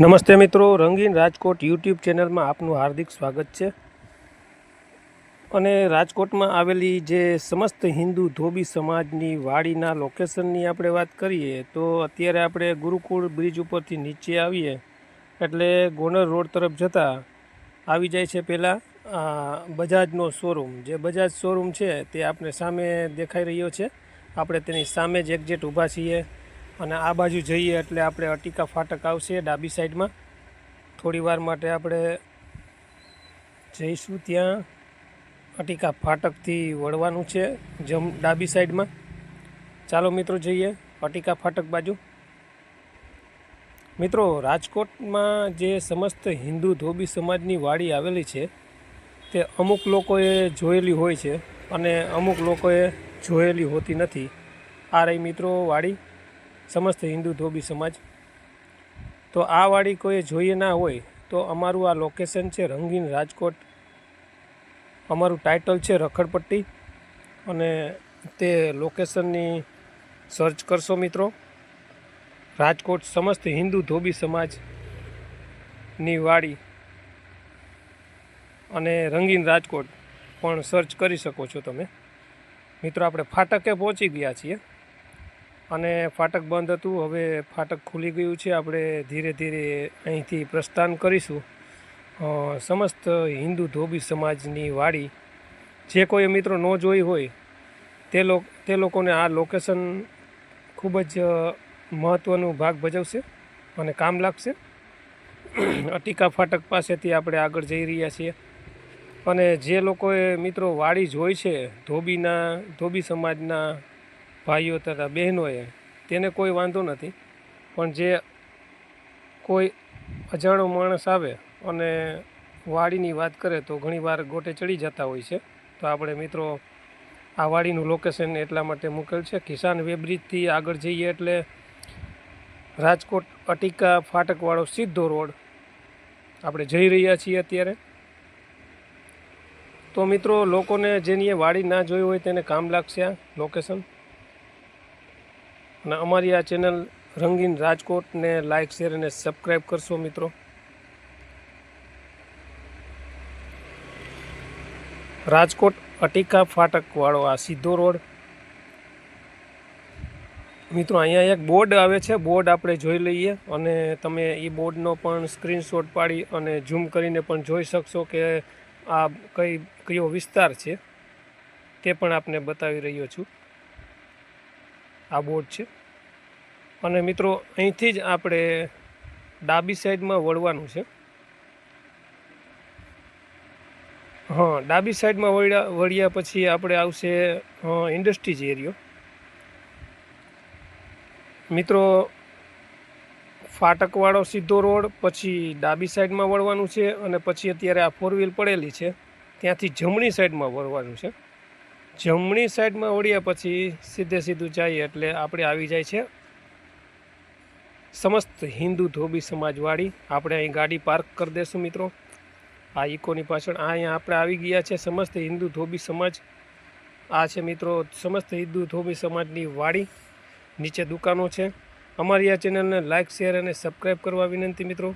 નમસ્તે મિત્રો, રંગીન રાજકોટ યુટ્યુબ ચેનલમાં આપનું હાર્દિક સ્વાગત છે. અને રાજકોટમાં આવેલી જે સમસ્ત હિન્દુ ધોબી સમાજની વાડીના લોકેશનની આપણે વાત કરીએ, તો અત્યારે આપણે ગુરુકુળ બ્રિજ ઉપરથી નીચે આવીએ, એટલે ગોનર રોડ તરફ જતાં આવી જાય છે પહેલાં બજાજનો શોરૂમ જે બજાજ શોરૂમ છે તે આપણે સામે દેખાઈ રહ્યો છે. આપણે તેની સામે જ એક્ઝેટ ઊભા છીએ. અને આ બાજુ જઈએ એટલે આપણે અટીકા ફાટક આવશે ડાબી સાઈડમાં. થોડી વાર માટે આપણે જઈશું ત્યાં. અટીકા ફાટકથી વળવાનું છે જમ ડાબી સાઈડમાં. ચાલો મિત્રો જઈએ અટીકા ફાટક બાજુ. મિત્રો, રાજકોટમાં જે સમસ્ત હિન્દુ ધોબી સમાજની વાડી આવેલી છે, તે અમુક લોકોએ જોયેલી હોય છે અને અમુક લોકોએ જોયેલી હોતી નથી. આ રહી મિત્રો વાડી. સમસ્ત હિન્દુ ધોબી સમાજ. તો આ વાળી કોઈ જોઈએ ના હોય તો અમારું આ લોકેશન છે રંગીન રાજકોટ. અમારું ટાઇટલ છે રખડપટ્ટી. અને તે લોકેશનની સર્ચ કરશો મિત્રો. રાજકોટ સમસ્ત હિન્દુ ધોબી સમાજની વાડી. અને રંગીન રાજકોટ પણ સર્ચ કરી શકો છો તમે. મિત્રો, આપણે ફાટકે પહોંચી ગયા છીએ. અને ફાટક બંધ હતું. હવે ફાટક ખુલી ગયું છે. આપણે ધીરે ધીરે અહીંથી પ્રસ્થાન કરીશું. સમસ્ત હિન્દુ ધોબી સમાજની વાડી જે કોઈ મિત્રો ન જોઈ હોય તે લોક, તે લોકોને આ લોકેશન ખૂબ જ મહત્ત્વનું ભાગ ભજવશે અને કામ લાગશે. અટિકા ફાટક પાસેથી આપણે આગળ જઈ રહ્યા છીએ. અને જે લોકોએ મિત્રો વાડી જોઈ છે, ધોબીના, ધોબી સમાજના ભાઈઓ તથા બહેનોએ, તેને કોઈ વાંધો નથી. પણ જે કોઈ અજાણો માણસ આવે અને વાડીની વાત કરે તો ઘણીવાર ગોટે ચડી જતા હોય છે. તો આપણે મિત્રો, આ વાડીનું લોકેશન એટલા માટે મૂકેલ છે. કિસાન વેબ્રિજથી આગળ જઈએ એટલે રાજકોટ અટિકા ફાટકવાળો સીધો રોડ આપણે જઈ રહ્યા છીએ અત્યારે. તો મિત્રો, લોકોને જેની વાડી ના જોઈ હોય તેને કામ લાગશે આ લોકેશન અને અમારી આ ચેનલ રંગીન રાજકોટને લાઇક શેર અને સબસ્ક્રાઈબ કરશો મિત્રો. રાજકોટ અટીકા ફાટકવાળો આ સીધો રોડ. મિત્રો, અહીંયા એક બોર્ડ આવે છે. બોર્ડ આપણે જોઈ લઈએ અને તમે એ બોર્ડનો પણ સ્ક્રીનશોટ પાડી અને ઝૂમ કરીને પણ જોઈ શકશો કે આ કઈ, કયો વિસ્તાર છે તે પણ આપને બતાવી રહ્યો છું. આ બોટ છે. અને મિત્રો, અહીંથી જ આપણે ડાબી સાઈડમાં વળવાનું છે. હા, ડાબી સાઈડમાં વળ્યા વળ્યા પછી આપણે આવશે ઇન્ડસ્ટ્રીઝ એરિયો. મિત્રો, ફાટકવાળો સીધો રોડ, પછી ડાબી સાઈડમાં વળવાનું છે, અને પછી અત્યારે આ ફોર વ્હીલ પડેલી છે. ત્યાંથી જમણી સાઈડમાં વળવાનું છે. જમણી સાઈડમાં ઓળ્યા પછી સીધે સીધું જઈએ એટલે આપણે આવી જાય છે. સમસ્ત હિન્દુ ધોબી સમાજવાળી, આપણે અહીં ગાડી પાર્ક કરી દઈશું મિત્રો. આ ઇકોની પાછળ, આ અહીંયા આપણે આવી ગયા છે સમસ્ત હિન્દુ ધોબી સમાજ. આ છે મિત્રો સમસ્ત હિન્દુ ધોબી સમાજની વાડી, નીચે દુકાનો છે. અમારી આ ચેનલને લાઇક શેર અને સબસ્ક્રાઈબ કરવા વિનંતી મિત્રો.